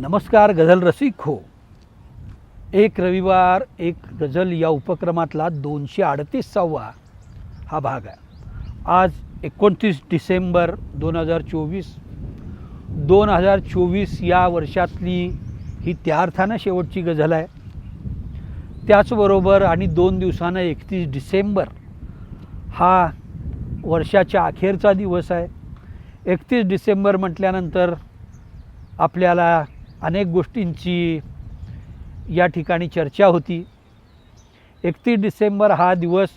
नमस्कार गझल रसिक हो. एक रविवार एक गझल या उपक्रमातला दोनशे अडतीसावा हा भाग आहे. आज एकोणतीस डिसेंबर दोन हजार चोवीस दोन हजार चोवीस या वर्षातली ही त्या अर्थानं शेवटची गझल आहे. त्याचबरोबर आणि दोन दिवसानं एकतीस डिसेंबर हा वर्षाच्या अखेरचा दिवस आहे. एकतीस डिसेंबर म्हटल्यानंतर आपल्याला अनेक गोष्टींची या ठिकाणी चर्चा होती. एकतीस डिसेंबर हा दिवस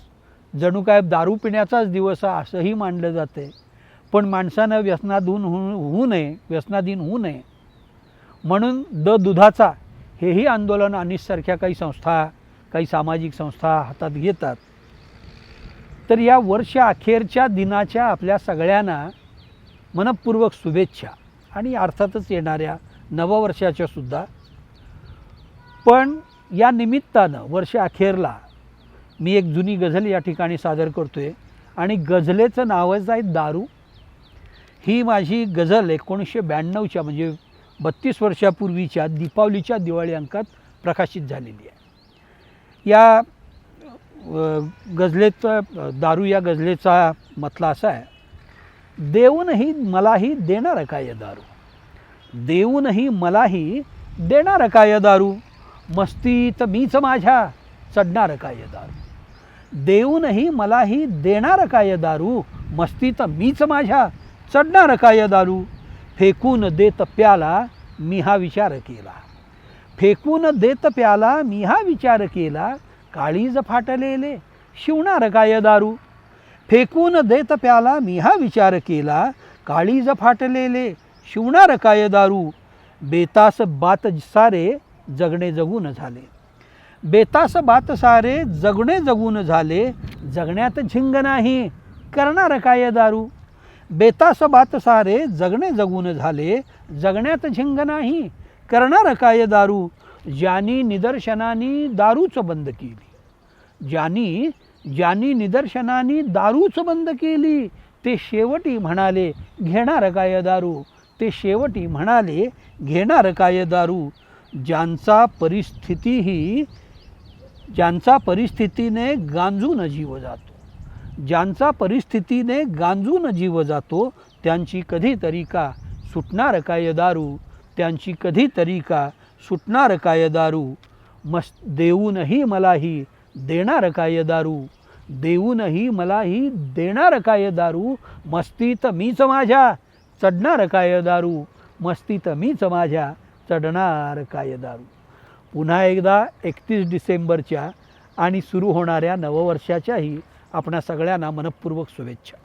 जणू काय दारू पिण्याचाच दिवस आहे असंही मानलं जाते पण माणसानं व्यसनाधून होऊ होऊ नये व्यसनाधीन होऊ नये. म्हणून द दुधाचा हेही आंदोलन अनिससारख्या काही संस्था काही सामाजिक संस्था हातात घेतात. तर या वर्ष अखेरच्या दिनाच्या आपल्या सगळ्यांना मनपूर्वक शुभेच्छा आणि अर्थातच येणाऱ्या नववर्षाच्यासुद्धा पण या निमित्तानं वर्ष अखेरला मी एक जुनी गझल या ठिकाणी सादर करतो आहे आणि गझलेचं नावच आहे दारू ही माझी गझल एकोणीसशे ब्याण्णवच्या म्हणजे बत्तीस वर्षापूर्वीच्या दीपावलीच्या दिवाळी अंकात प्रकाशित झालेली आहे. या गझलेचा गझलेचं दारू या गझलेचा मतला असा आहे देऊनही मलाही देणार काय दारू? देऊनही मलाही देणार काय दारू? मस्तीत मीच माझ्या चढणार काय दारू? देऊनही मलाही देणार काय दारू? मस्तीत मीच माझ्या चढणार काय दारू? फेकून देत प्याला मी हा विचार केला. फेकून देत प्याला मी हा विचार केला. काळीज फाटलेले शिवणार काय दारू? फेकून देत प्याला मी हा विचार केला. काळीज फाटलेले शिवणार काय दारू बेतास बात सारे जगणे जगून झाले. बेतास बात सारे जगणे जगून झाले जगण्यात झिंग नाही करणार काय दारू. बेतास बात सारे जगणे जगून झाले जगण्यात झिंग नाही करणार काय दारू. ज्यांनी निदर्शनानी दारूच बंद केली. ज्यांनी ज्यांनी निदर्शनानी दारूच बंद केली ते शेवटी म्हणाले घेणार काय दारू. ते शेवटी म्हणाले घेणार काय दारू? ज्यांचा परिस्थितीही ज्यांचा परिस्थितीने गांजून जीव जातो ज्यांचा परिस्थितीने गांजून जीव जातो त्यांची कधीतरी का सुटणार काय दारू? त्यांची कधीतरी का सुटणार काय दारू? मस् देऊनही मलाही देणार काय दारू? देऊनही मलाही देणार काय दारू? मस्तीत मीच माझ्या चढणार काय दारू? मस्तीत मीच माझ्या चढणार काय दारू? पुन्हा एकदा एकतीस डिसेंबरच्या आणि सुरू होणाऱ्या नववर्षाच्याही आपणा सगळ्यांना मनपूर्वक शुभेच्छा.